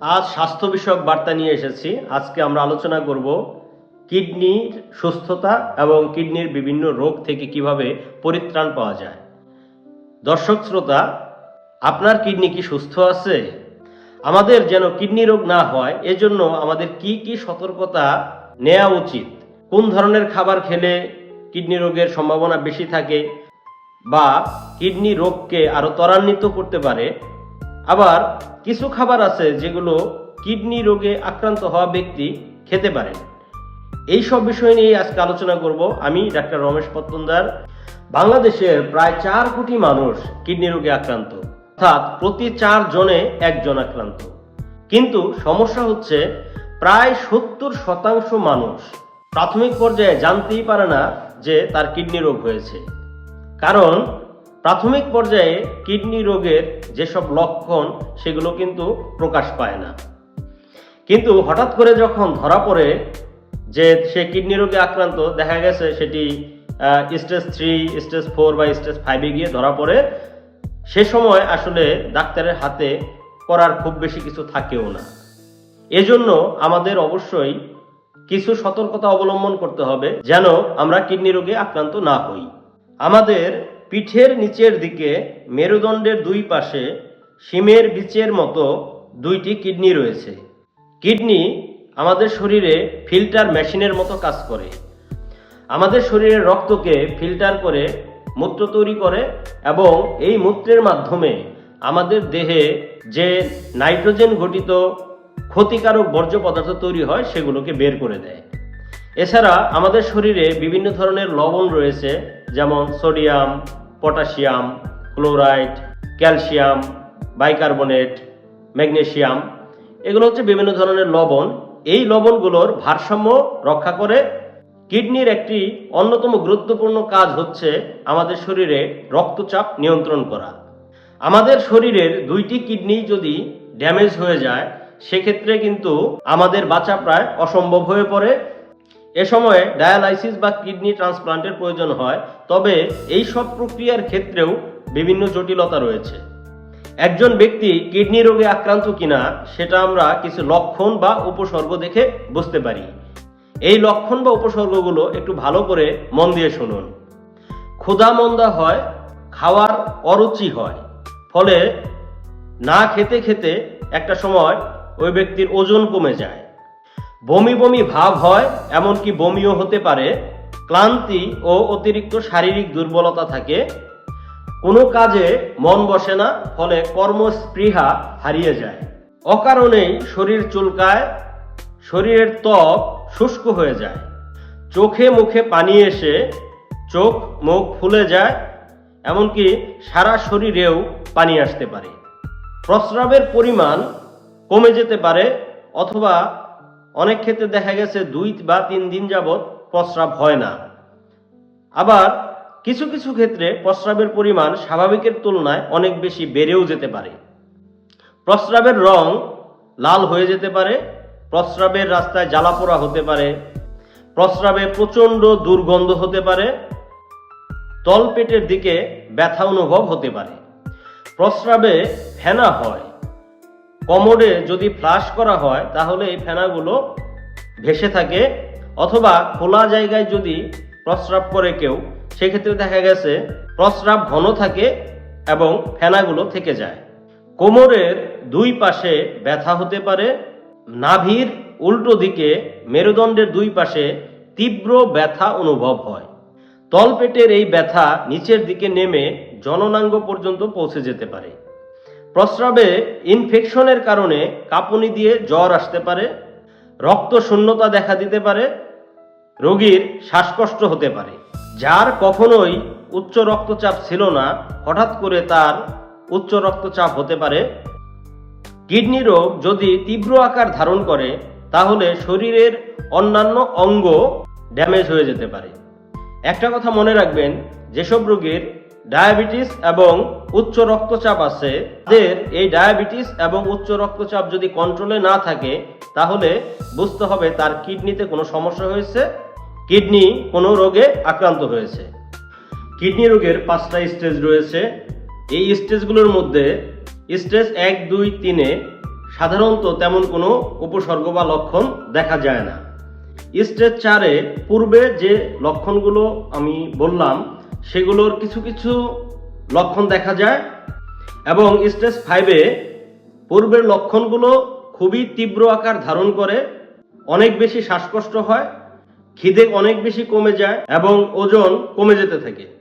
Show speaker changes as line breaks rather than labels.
আজ স্বাস্থ্য বিষয়ক বার্তা নিয়ে এসেছি। আজকে আমরা আলোচনা করব কিডনির সুস্থতা এবং কিডনির বিভিন্ন রোগ থেকে কীভাবে পরিত্রাণ পাওয়া যায়। দর্শক শ্রোতা, আপনার কিডনি কি সুস্থ আছে? আমাদের যেন কিডনি রোগ না হয়, এজন্য আমাদের কি কি সতর্কতা নেওয়া উচিত? কোন ধরনের খাবার খেলে কিডনি রোগের সম্ভাবনা বেশি থাকে বা কিডনি রোগকে আরও ত্বরান্বিত করতে পারে? আবার কিছু খাবার আছে যেগুলো কিডনি রোগে আক্রান্ত হওয়া ব্যক্তি খেতে পারেন এই সব বিষয় নিয়ে আজকে আলোচনা করব আমি ডাক্তার রমেশ পত্তনদার। বাংলাদেশের প্রায় চার কোটি মানুষ কিডনি রোগে আক্রান্ত, অর্থাৎ প্রতি চার জনে একজন আক্রান্ত। কিন্তু সমস্যা হচ্ছে প্রায় সত্তর শতাংশ মানুষ প্রাথমিক পর্যায়ে জানতেই পারে না যে তার কিডনি রোগ হয়েছে। কারণ প্রাথমিক পর্যায়ে কিডনি রোগের যেসব লক্ষণ, সেগুলো কিন্তু প্রকাশ পায় না। কিন্তু হঠাৎ করে যখন ধরা পড়ে যে সে কিডনি রোগে আক্রান্ত, দেখা গেছে সেটি স্টেজ থ্রি, স্টেজ ফোর বা স্টেজ ফাইভে গিয়ে ধরা পড়ে, সে সময় আসলে ডাক্তারের হাতে করার খুব বেশি কিছু থাকেও না। এজন্য আমাদের অবশ্যই কিছু সতর্কতা অবলম্বন করতে হবে যেন আমরা কিডনি রোগে আক্রান্ত না হই। আমাদের পিঠের নিচের দিকে মেরুদণ্ডের দুই পাশে শিমের বীচের মতো দুইটি কিডনি রয়েছে। কিডনি আমাদের শরীরে ফিল্টার মেশিনের মতো কাজ করে। আমাদের শরীরের রক্তকে ফিল্টার করে মূত্র তৈরি করে এবং এই মূত্রের মাধ্যমে আমাদের দেহে যে নাইট্রোজেন ঘটিত ক্ষতিকারক বর্জ্য পদার্থ তৈরি হয়, সেগুলোকে বের করে দেয়। এছাড়া আমাদের শরীরে বিভিন্ন ধরনের লবণ রয়েছে, যেমন sodium, potassium, chloride, calcium, bicarbonate, magnesium. এগুলো হচ্ছে বিভিন্ন ধরনের লবণ। এই লবণগুলোর ভারসাম্য রক্ষা করে কিডনির একটি অন্যতম গুরুত্বপূর্ণ কাজ হচ্ছে আমাদের শরীরে রক্তচাপ নিয়ন্ত্রণ করা। আমাদের শরীরের দুইটি কিডনি যদি ড্যামেজ হয়ে যায়, সেক্ষেত্রে কিন্তু আমাদের বাঁচা প্রায় অসম্ভব হয়ে পড়ে। এ সময়ে ডায়ালাইসিস বা কিডনি ট্রান্সপ্লান্টের প্রয়োজন হয়, তবে এই সব প্রক্রিয়ার ক্ষেত্রেও বিভিন্ন জটিলতা রয়েছে। একজন ব্যক্তি কিডনি রোগে আক্রান্ত কিনা, সেটা আমরা কিছু লক্ষণ বা উপসর্গ দেখে বুঝতে পারি। এই লক্ষণ বা উপসর্গগুলো একটু ভালো করে মন দিয়ে শুনুন। ক্ষুধা মন্দা হয়, খাওয়ার অরুচি হয়, ফলে না খেতে খেতে একটা সময় ওই ব্যক্তির ওজন কমে যায়। বমি বমি ভাব হয়, এমনকি বমিও হতে পারে। ক্লান্তি ও অতিরিক্ত শারীরিক দুর্বলতা থাকে। কোনো কাজে মন বসে না, ফলে কর্মস্পৃহা হারিয়ে যায়। অকারণেই শরীর চুলকায়, শরীরের ত্বক শুষ্ক হয়ে যায়। চোখে মুখে পানি এসে চোখ, মুখ ফুলে যায়, এমনকি সারা শরীরেও পানি আসতে পারে। প্রস্রাবের পরিমাণ কমে যেতে পারে, অথবা অনেক ক্ষেত্রে দেখা গেছে দুই বা তিন দিন যাবৎ প্রস্রাব হয় না। আবার কিছু কিছু ক্ষেত্রে প্রস্রাবের পরিমাণ স্বাভাবিকের তুলনায় অনেক বেশি বেড়েও যেতে পারে। প্রস্রাবের রং লাল হয়ে যেতে পারে, প্রস্রাবের রাস্তায় জ্বালাপোড়া হতে পারে, প্রস্রাবে প্রচণ্ড দুর্গন্ধ হতে পারে, তলপেটের দিকে ব্যথা অনুভব হতে পারে। প্রস্রাবে ফেনা হয় কমোডে যদি ফ্লাশ করা হয়, তাহলে এই ফেনাগুলো ভেসে থাকে। অথবা খোলা জায়গায় যদি প্রস্রাব করে কেউ, সেক্ষেত্রে দেখা গেছে প্রস্রাব ঘন থাকে এবং ফেনাগুলো থেকে যায়। কোমরের দুই পাশে ব্যথা হতে পারে, নাভির উল্টো দিকে মেরুদণ্ডের দুই পাশে তীব্র ব্যথা অনুভব হয়। তলপেটের এই ব্যথা নিচের দিকে নেমে জননাঙ্গ পর্যন্ত পৌঁছে যেতে পারে। প্রস্রাবে ইনফেকশনের কারণে কাঁপুনি দিয়ে জ্বর আসতে পারে, রক্ত শূন্যতা দেখা দিতে পারে, রোগীর শ্বাসকষ্ট হতে পারে। যার কখনোই উচ্চ রক্তচাপ ছিল না, হঠাৎ করে তার উচ্চ রক্তচাপ হতে পারে। কিডনি রোগ যদি তীব্র আকার ধারণ করে, তাহলে শরীরের অন্যান্য অঙ্গ ড্যামেজ হয়ে যেতে পারে। একটা কথা মনে রাখবেন, যেসব রোগীর ডায়াবেটিস এবং উচ্চ রক্তচাপ আছে। তাদের এই ডায়াবেটিস এবং উচ্চ রক্তচাপ যদি কন্ট্রোলে না থাকে, তাহলে বুঝতে হবে তার কিডনিতে কোনো সমস্যা হয়েছে, কিডনি কোনো রোগে আক্রান্ত হয়েছে। কিডনি রোগের পাঁচটা স্টেজ রয়েছে। এই স্টেজগুলোর মধ্যে স্টেজ এক, দুই, তিনে সাধারণত তেমন কোনো উপসর্গ বা লক্ষণ দেখা যায় না। স্টেজ চারে পূর্বে যে লক্ষণগুলো আমি বললাম সেগুলোর কিছু কিছু লক্ষণ দেখা যায় এবং স্টেজ ফাইভে পূর্বের লক্ষণগুলো খুবই তীব্র আকার ধারণ করে, অনেক বেশি শ্বাসকষ্ট হয়, খিদে অনেক বেশি কমে যায় এবং ওজন কমে যেতে থাকে।